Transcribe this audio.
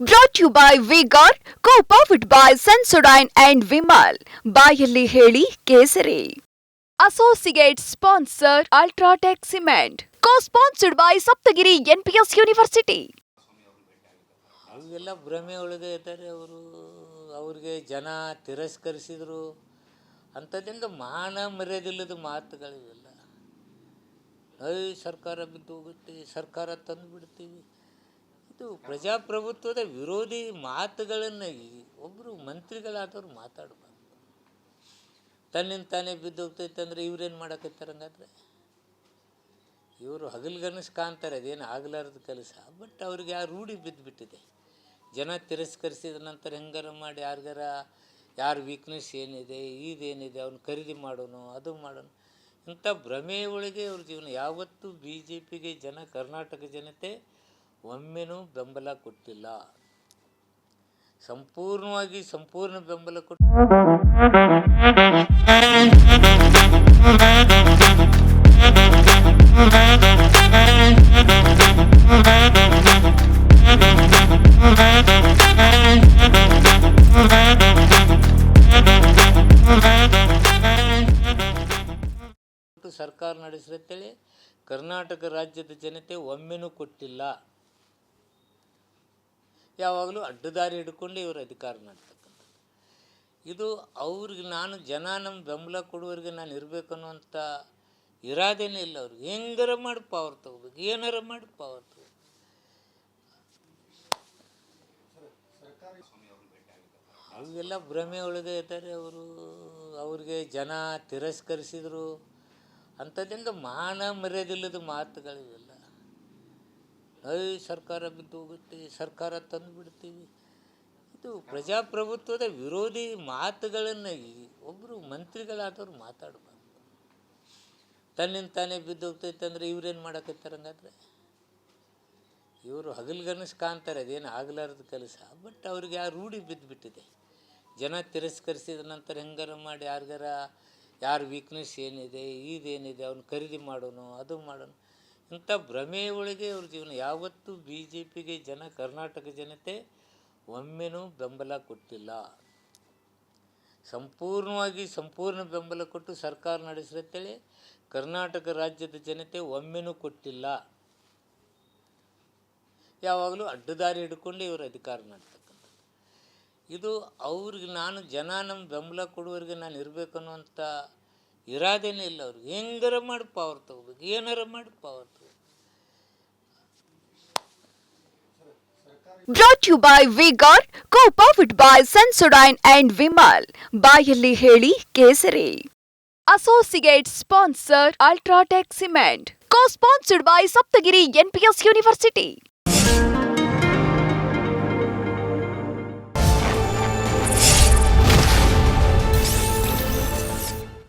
Brought you by vigor co powered by Sensodyne and Vimal ಬಾಯಲ್ಲಿ ಹೇಳಿ ಕೇಸರಿ. Associate sponsor UltraTech cement co sponsored by Saptagiri NPS university ಅವೆಲ್ಲ ಭ್ರಮೆ ಒಳಗೆ ಇದ್ದಾರೆ ಅವರು. ಅವ್ರಿಗೆ ಜನ ತಿರಸ್ಕರಿಸಿದ್ರು. ಅಂಥದ್ದಿಂದ ಮಾನ ಮರ್ಯಾದಿಲ್ಲದ ಮಾತುಗಳಿವೆಲ್ಲ. ಐ ಸರ್ಕಾರ ಬಿದ್ದು ಹೋಗುತ್ತೆ ಸರ್ಕಾರ ತಂದು ಬಿಡ್ತೀವಿ. ಇದು ಪ್ರಜಾಪ್ರಭುತ್ವದ ವಿರೋಧಿ ಮಾತುಗಳನ್ನು ಒಬ್ಬರು ಮಂತ್ರಿಗಳಾದವ್ರು ಮಾತಾಡಬಾರ್ದು. ತನ್ನಿಂದ ತಾನೇ ಬಿದ್ದು ಹೋಗ್ತೈತೆ ಅಂದರೆ ಇವ್ರೇನು ಮಾಡಕತ್ತಾರೆ ಹಂಗಾದ್ರೆ? ಇವರು ಹಗಲ್ಗನಸು ಕಾಣ್ತಾರೆ ಅದೇನು ಆಗಲಾರದ ಕೆಲಸ. ಬಟ್ ಅವ್ರಿಗೆ ಆ ರೂಢಿ ಬಿದ್ದುಬಿಟ್ಟಿದೆ ಜನ ತಿರಸ್ಕರಿಸಿದ ನಂತರ ಹೆಂಗಾರ ಮಾಡಿ ಯಾರಿಗಾರ ಯಾರ ವೀಕ್ನೆಸ್ ಏನಿದೆ, ಇದೇನಿದೆ, ಅವ್ನು ಖರೀದಿ ಮಾಡೋನು, ಅದು ಮಾಡೋನು. ಇಂಥ ಭ್ರಮೆ ಒಳಗೆ ಅವ್ರ ಜೀವನ. ಯಾವತ್ತೂ ಬಿ ಜೆ ಪಿಗೆ ಜನ, ಕರ್ನಾಟಕ ಜನತೆ ಒಮ್ಮೆನೂ ಬೆಂಬಲ ಕೊಟ್ಟಿಲ್ಲ. ಸಂಪೂರ್ಣವಾಗಿ ಸಂಪೂರ್ಣ ಬೆಂಬಲ ಕೊಟ್ಟು ಸರ್ಕಾರ ನಡೆಸಿರುತ್ತೇಳಿ ಕರ್ನಾಟಕ ರಾಜ್ಯದ ಜನತೆ ಒಮ್ಮೆನೂ ಕೊಟ್ಟಿಲ್ಲ. ಯಾವಾಗಲೂ ಅಡ್ಡದಾರಿ ಹಿಡ್ಕೊಂಡು ಇವರು ಅಧಿಕಾರ ಮಾಡ್ತಕ್ಕಂಥದ್ದು. ಇದು ಅವ್ರಿಗೆ ನಾನು ಜನ ನಮ್ಮ ಬೆಂಬಲ ಕೊಡುವವರಿಗೆ ನಾನು ಇರಬೇಕು ಅನ್ನುವಂಥ ಇರಾದೇನೇ ಇಲ್ಲ ಅವ್ರಿಗೆ. ಹೆಂಗಾರ ಮಾಡಿ ಪವರ್ ತಗೋಬೇಕು? ಏನಾರ ಮಾಡಿ ಪವರ್ ತಗೋಬೇಕು? ಅವೆಲ್ಲ ಭ್ರಮೆ ಒಳಗೆ ಇದ್ದಾರೆ ಅವರು. ಅವ್ರಿಗೆ ಜನ ತಿರಸ್ಕರಿಸಿದರು. ಅಂಥದ್ದಿಂದ ಮಾನ ಮರ್ಯಾದಿಲ್ಲದ ಮಾತುಗಳಿವೆಲ್ಲ. ಐ ಸರ್ಕಾರ ಬಿದ್ದು ಹೋಗುತ್ತೆ, ಸರ್ಕಾರ ತಂದು ಬಿಡ್ತೀವಿ. ಇದು ಪ್ರಜಾಪ್ರಭುತ್ವದ ವಿರೋಧಿ ಮಾತುಗಳನ್ನು ಒಬ್ಬರು ಮಂತ್ರಿಗಳಾದವ್ರು ಮಾತಾಡಬಾರ್ದು. ತನ್ನಿಂದ ತಾನೇ ಬಿದ್ದು ಹೋಗ್ತೈತೆ ಅಂದರೆ ಇವ್ರೇನು ಮಾಡಕತ್ತಾರೆ ಹಂಗಾದ್ರೆ? ಇವರು ಹಗಲ್ಗನಸು ಕಾಣ್ತಾರೆ ಅದೇನು ಆಗಲಾರದ ಕೆಲಸ. ಬಟ್ ಅವ್ರಿಗೆ ಆ ರೂಢಿ ಬಿದ್ದುಬಿಟ್ಟಿದೆ ಜನ ತಿರಸ್ಕರಿಸಿದ ನಂತರ ಹೆಂಗಾರ ಮಾಡಿ, ಯಾರಿಗಾರ ಯಾರ ವೀಕ್ನೆಸ್ ಏನಿದೆ ಇದೇನಿದೆ ಅವ್ನು ಖರೀದಿ ಮಾಡೋನು, ಅದು ಮಾಡೋನು. ಇಂಥ ಭ್ರಮೆ ಒಳಗೆ ಅವ್ರ ಜೀವನ. ಯಾವತ್ತೂ ಬಿ ಜೆ ಪಿಗೆ ಜನ, ಕರ್ನಾಟಕ ಜನತೆ ಒಮ್ಮೆನೂ ಬೆಂಬಲ ಕೊಟ್ಟಿಲ್ಲ. ಸಂಪೂರ್ಣವಾಗಿ ಸಂಪೂರ್ಣ ಬೆಂಬಲ ಕೊಟ್ಟು ಸರ್ಕಾರ ನಡೆಸಿರತ್ತೇಳಿ ಕರ್ನಾಟಕ ರಾಜ್ಯದ ಜನತೆ ಒಮ್ಮೆನೂ ಕೊಟ್ಟಿಲ್ಲ. ಯಾವಾಗಲೂ ಅಡ್ಡದಾರಿ ಹಿಡ್ಕೊಂಡು ಇವರು ಅಧಿಕಾರ ಮಾಡ್ತಕ್ಕಂಥದ್ದು. ಇದು ಅವ್ರಿಗೆ ನಾನು ಜನ ನಮ್ಮ ಬೆಂಬಲ ಕೊಡುವವರಿಗೆ ನಾನು ಇರಬೇಕು ಅನ್ನುವಂಥ ಇರಾದೇನೇ ಇಲ್ಲ ಅವ್ರಿಗೆ. ಹೆಂಗಾರ ಮಾಡಿ ಪವರ್ ತಗೋಬೇಕು. ಏನಾರ ಮಾಡಿ ಪವರ್ ತಗೋಬೇಕು. Brought you by vigour co powered by Sensodyne and Vimal ಬಾಯಲ್ಲಿ ಹೇಳಿ ಕೇಸರಿ. Associate sponsor UltraTech cement co sponsored by Saptagiri NPS university